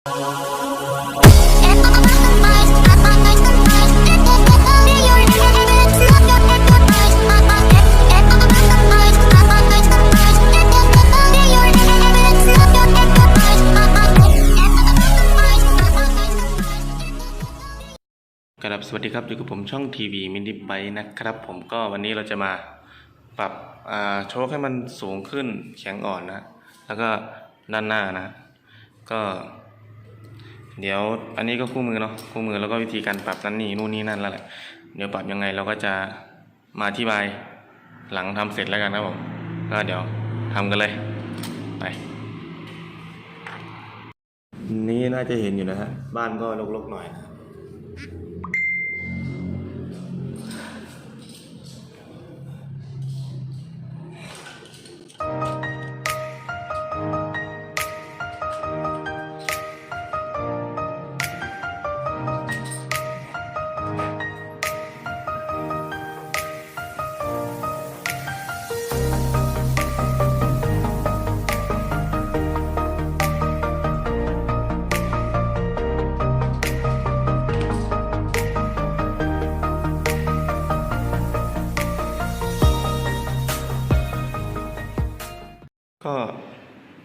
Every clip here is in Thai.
ครับสวัสดีครับอยู่กับผมช่องทีวีมินิไบนะครับ ผมก็วันนี้เราจะมาปรับโชคให้มันสูงขึ้นแข็งอ่อนนะ แล้วก็ด้านหน้านะ ก็ เดี๋ยวอันนี้ก็คู่มือเนาะคู่มือแล้วก็วิธีการปรับนั่นนี่นู่นนี่นั่นแล้วแหละเดี๋ยวปรับยังไงเราก็จะมาอธิบายหลังทำเสร็จแล้วกันครับผมก็เดี๋ยวทำกันเลยไปนี่น่าจะเห็นอยู่นะฮะบ้านก็รกๆหน่อยนะ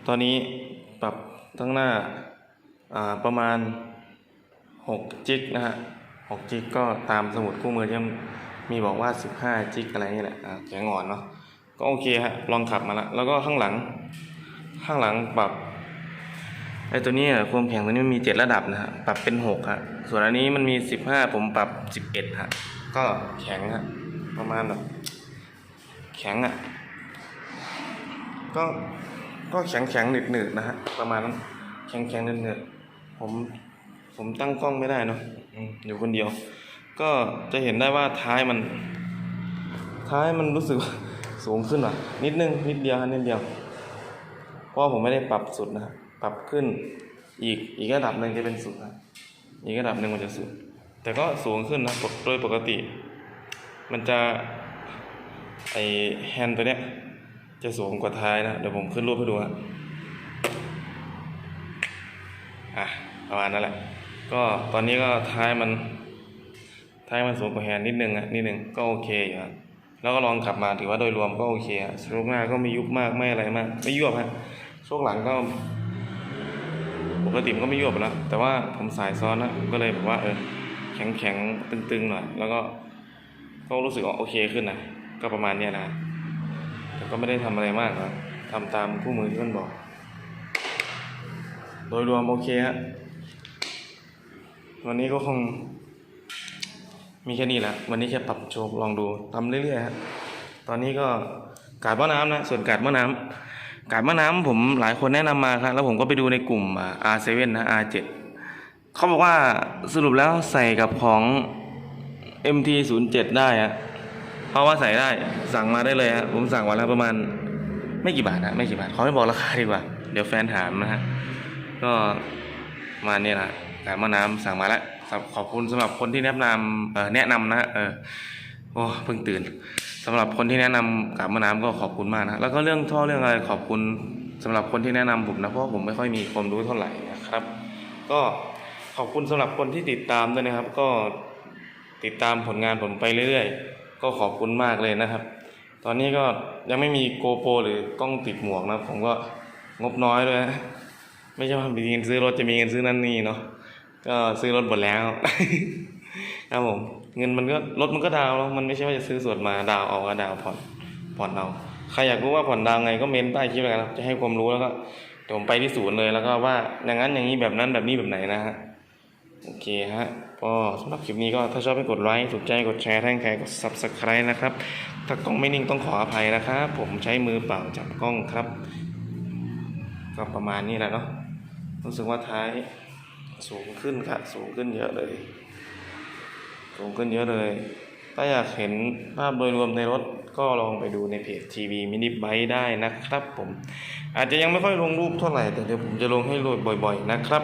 ตอนนี้ปรับทั้งหน้าประมาณ6จิกนะฮะ6จิกก็ตามสมุดคู่มือที่มีบอกว่า 15จิกอะไรนี่แหละแข็งอ่อนเนาะก็โอเคฮะลองขับมาล้วแล้วก็ข้างหลังข้างหลังปรับไอ้ตัวนี้ความแข็งตัวนี้มันมี 7 ระดับนะฮะปรับเป็น 6 ฮะ ส่วนอันนี้มันมี 15 ผมปรับ 11 ฮะ ก็แข็งฮะ ประมาณแบบแข็งอะ ก็ ก็แข็งแข็งหนืดหนืดๆนะฮะประมาณนั้นแข็งแข็งหนืดหนืดๆผมผมตั้งกล้องไม่ได้เนาะอืมอยู่คนเดียว ก็จะเห็นได้ว่าท้ายมัน ท้ายมันรู้สึกสูงขึ้นว่ะ นิดนึงนิดเดียวฮะนิดเดียว เพราะว่าผมไม่ได้ปรับสุดนะฮะปรับขึ้นอีกอีกระดับหนึ่งจะเป็นสุดนะอีกระดับหนึ่งมันจะสุด แต่ก็สูงขึ้นนะปกโดยปกติ มันจะไอแฮนด์ตัวเนี้ย จะสูงกว่าท้ายนะ เดี๋ยวผมขึ้นรูปให้ดูฮะอะประมาณนั้นแหละ ก็ตอนนี้ก็ท้ายมัน ท้ายมันสูงกว่าแฮนนิดนึงอะนิดนึงก็โอเคอยู่ฮะแล้วก็ลองขับมาถือว่าโดยรวมก็โอเคฮะโชคหน้าก็ไม่ยุบมากไม่อะไรมาก ไม่ยวบฮะโชคหลังก็ปกติมันก็ไม่ยวบแล้วแต่ว่าผมสายซ้อนนะผมก็เลยแบบว่าเออแข็งแข็งๆตึงๆหน่อยแล้วก็ก็รู้สึกว่าโอเคขึ้นนะก็ประมาณเนี้ยนะ แต่ก็ไม่ได้ทำอะไรมากนะทำตามคู่มือที่มันบอก โดยรวมโอเคฮะวันนี้ก็คง มีแค่นี้แหละ วันนี้แค่ปรับโชว์ลองดูทำเรื่อยๆฮะตอนนี้ก็กาดมะน้ำนะ ส่วนกาดมะน้ำกาดมะน้ำผมหลายคนแนะนำมาครับแล้วผมก็ไปดูในกลุ่ม R7 นะ R7 เขาบอกว่าสรุปแล้วใส่กับของ MT07 ได้อะ เพราะว่าใส่ได้สั่งมาได้เลยฮะผมสั่งวันละประมาณ ไม่กี่บาทนะไม่กี่บาทขอไม่บอกราคาดีกว่า เดี๋ยวแฟนถามนะฮะก็มาเนี่ยนะกายมะน้ำสั่งมาแล้วขอบคุณสำหรับคนที่แนะนำแนะนำนะเออโอ้เพิ่งตื่นสำหรับคนที่แนะนำกายมะน้ำก็ขอบคุณมากนะแล้วก็เรื่องท่อเรื่องอะไรขอบคุณสำหรับคนที่แนะนำผมนะเพราะผมไม่ค่อยมีความรู้เท่าไหร่นะครับ ก็ขอบคุณสำหรับคนที่ติดตามด้วยนะครับ ก็ติดตามผลงานผมไปเรื่อยๆ ก็ขอบคุณมากเลยนะครับ ตอนนี้ก็ยังไม่มีโกโปรหรือกล้องติดหมวกนะผมก็งบน้อยด้วยนะไม่ใช่ว่ามีเงินซื้อรถจะมีเงินซื้อนั่นนี่เนาะก็ซื้อรถหมดแล้วครับผมเงินมันก็รถมันก็ดาวแล้วมันไม่ใช่ว่าจะซื้อสดมาดาวเอาก็ดาวผ่อนผ่อนเอาใครอยากรู้ว่าผ่อนดาวไงก็เมนใต้คลิปแล้วกันครับจะให้ความรู้แล้วก็เดี๋ยวผมไปที่ศูนย์เลยแล้วก็ว่าอย่างนั้นอย่างนี้แบบนั้นแบบนี้แบบไหนนะฮะ โอเคฮะก็สำหรับคลิปนี้ก็ถ้าชอบให้กดไลค์ถูกใจกดแชร์ถ้าใครกด subscribe นะครับ ถ้ากล้องไม่นิ่งต้องขออภัยนะครับ ผมใช้มือเปล่าจับกล้องครับ ก็ประมาณนี้แหละเนาะรู้สึกว่าท้ายสูงขึ้นครับสูงขึ้นเยอะเลย สูงขึ้นเยอะเลย ถ้าอยากเห็นภาพโดยรวมในรถก็ลองไปดูในเพจทีวีมินิไบได้นะครับผม อาจจะยังไม่ค่อยลงรูปเท่าไหร่แต่เดี๋ยวผมจะลงให้รูปบ่อย ๆ นะครับ